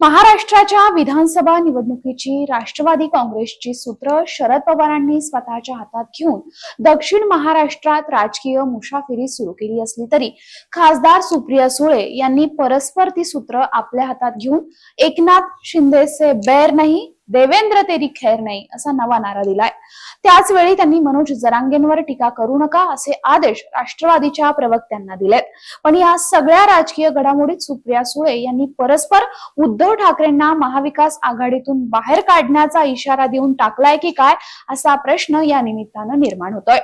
महाराष्ट्राच्या विधानसभा निवडणुकीची राष्ट्रवादी काँग्रेसची सूत्र शरद पवारांनी स्वतःच्या हातात घेऊन दक्षिण महाराष्ट्रात राजकीय मुसाफिरी सुरू केली असली तरी खासदार सुप्रिया सुळे यांनी परस्पर ती सूत्र आपल्या हातात घेऊन एकनाथ शिंदे से बैर नाही देवेंद्र तेरी खैर नाही असा नवा नारा दिलाय. त्याच वेळी त्यांनी मनोज जरांगेंवर टीका करू नका असे आदेश राष्ट्रवादीच्या प्रवक्त्यांना दिलेत. पण या सगळ्या राजकीय घडामोडीत सुप्रिया सुळे यांनी परस्पर उद्धव ठाकरेंना महाविकास आघाडीतून बाहेर काढण्याचा इशारा देऊन टाकलाय की काय असा प्रश्न या निमित्तानं निर्माण होतोय.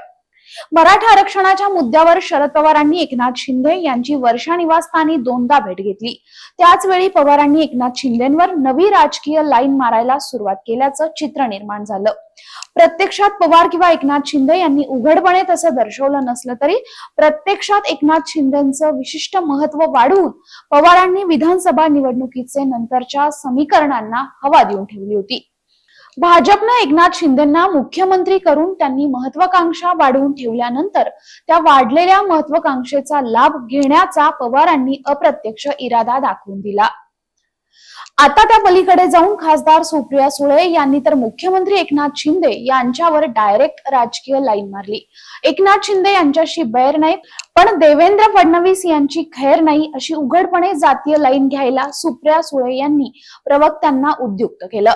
मराठा आरक्षणाच्या मुद्द्यावर शरद पवारांनी एकनाथ शिंदे यांची वर्षा निवासस्थानी दोनदा भेट घेतली. त्याचवेळी पवारांनी एकनाथ शिंदेंवर नवी राजकीय लाईन मारायला सुरुवात केल्याचं चित्र निर्माण झालं. प्रत्यक्षात पवार किंवा एकनाथ शिंदे यांनी उघडपणे तसं दर्शवलं नसलं तरी प्रत्यक्षात एकनाथ शिंदेचं विशिष्ट महत्त्व वाढवून पवारांनी विधानसभा निवडणुकीचे नंतरच्या समीकरणांना हवा देऊन ठेवली होती. भाजपनं एकनाथ शिंदेना मुख्यमंत्री करून त्यांनी महत्वाकांक्षा वाढवून ठेवल्यानंतर त्या वाढलेल्या महत्वाकांक्षेचा लाभ घेण्याचा पवारांनी अप्रत्यक्ष इरादा दाखवून दिला. आता त्या पलीकडे जाऊन खासदार सुप्रिया सुळे यांनी तर मुख्यमंत्री एकनाथ शिंदे यांच्यावर डायरेक्ट राजकीय लाईन मारली. एकनाथ शिंदे यांच्याशी बैर नाही पण देवेंद्र फडणवीस यांची खैर नाही अशी उघडपणे जातीय लाईन घ्यायला सुप्रिया सुळे यांनी प्रवक्त्यांना उद्युक्त केलं.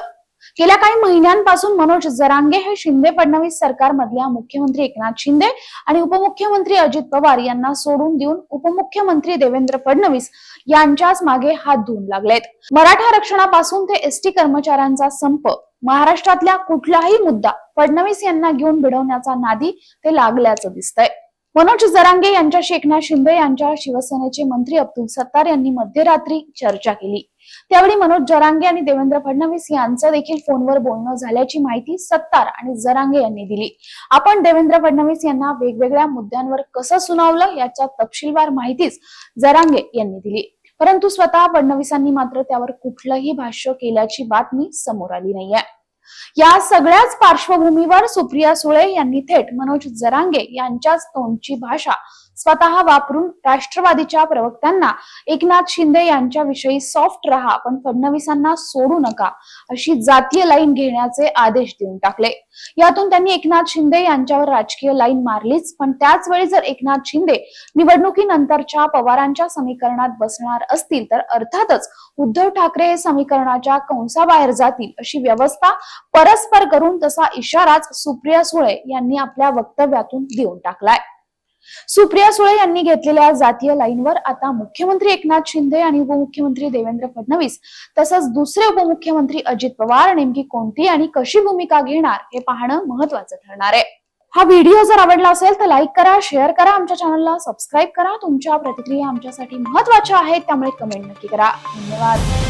गेल्या काही महिन्यांपासून मनोज जरांगे हे शिंदे फडणवीस सरकारमधल्या मुख्यमंत्री एकनाथ शिंदे आणि उपमुख्यमंत्री अजित पवार यांना सोडून देऊन उपमुख्यमंत्री देवेंद्र फडणवीस यांच्याच मागे हात धुवून लागलेत. मराठा आरक्षणापासून ते एसटी कर्मचाऱ्यांचा संप महाराष्ट्रातल्या कुठलाही मुद्दा फडणवीस यांना घेऊन भिडवण्याचा नादी ते लागल्याचं दिसतंय. मनोज जरांगे यांच्याशी एकनाथ शिंदे यांच्या शिवसेनेचे मंत्री अब्दुल सत्तार यांनी मध्यरात्री चर्चा केली. त्यावेळी मनोज जरांगे आणि देवेंद्र फडणवीस यांचं देखील फोनवर बोलणं झाल्याची माहिती सत्तार आणि जरांगे यांनी दिली. आपण देवेंद्र फडणवीस यांना वेगवेगळ्या मुद्द्यांवर कसं सुनावलं याच्या तपशीलवार माहितीच जरांगे यांनी दिली. परंतु स्वतः फडणवीसांनी मात्र त्यावर कुठलंही भाष्य केल्याची बातमी समोर आली नाहीये. या सगळ्याच पार्श्वभूमीवर सुप्रिया सुळे यांनी थेट मनोज जरांगे यांच्याच तोंडची भाषा स्वतः वापरून राष्ट्रवादीच्या प्रवक्त्यांना एकनाथ शिंदे यांच्याविषयी सॉफ्ट राहा पण फडणवीसांना सोडू नका अशी जातीय लाईन घेण्याचे आदेश देऊन टाकले. यातून त्यांनी एकनाथ शिंदे यांच्यावर राजकीय लाईन मारलीच पण त्याच वेळी जर एकनाथ शिंदे निवडणुकीनंतरच्या पवारांच्या समीकरणात बसणार असतील तर अर्थातच उद्धव ठाकरे हे समीकरणाच्या कंसाबाहेर जातील अशी व्यवस्था परस्पर करून तसा इशाराच सुप्रिया सुळे यांनी आपल्या वक्तव्यातून देऊन टाकलाय. सुप्रिया सुळे यांनी घेतलेल्या जातीय लाईनवर आता मुख्यमंत्री एकनाथ शिंदे आणि उपमुख्यमंत्री देवेंद्र फडणवीस तसंच दुसरे उपमुख्यमंत्री अजित पवार नेमकी कोणती आणि कशी भूमिका घेणार हे पाहणं महत्वाचं ठरणार आहे. हा व्हिडिओ जर आवडला असेल तर लाईक करा शेअर करा आमच्या चॅनलला सबस्क्राईब करा. तुमच्या प्रतिक्रिया आमच्यासाठी महत्त्वाच्या आहेत त्यामुळे कमेंट नक्की करा. धन्यवाद.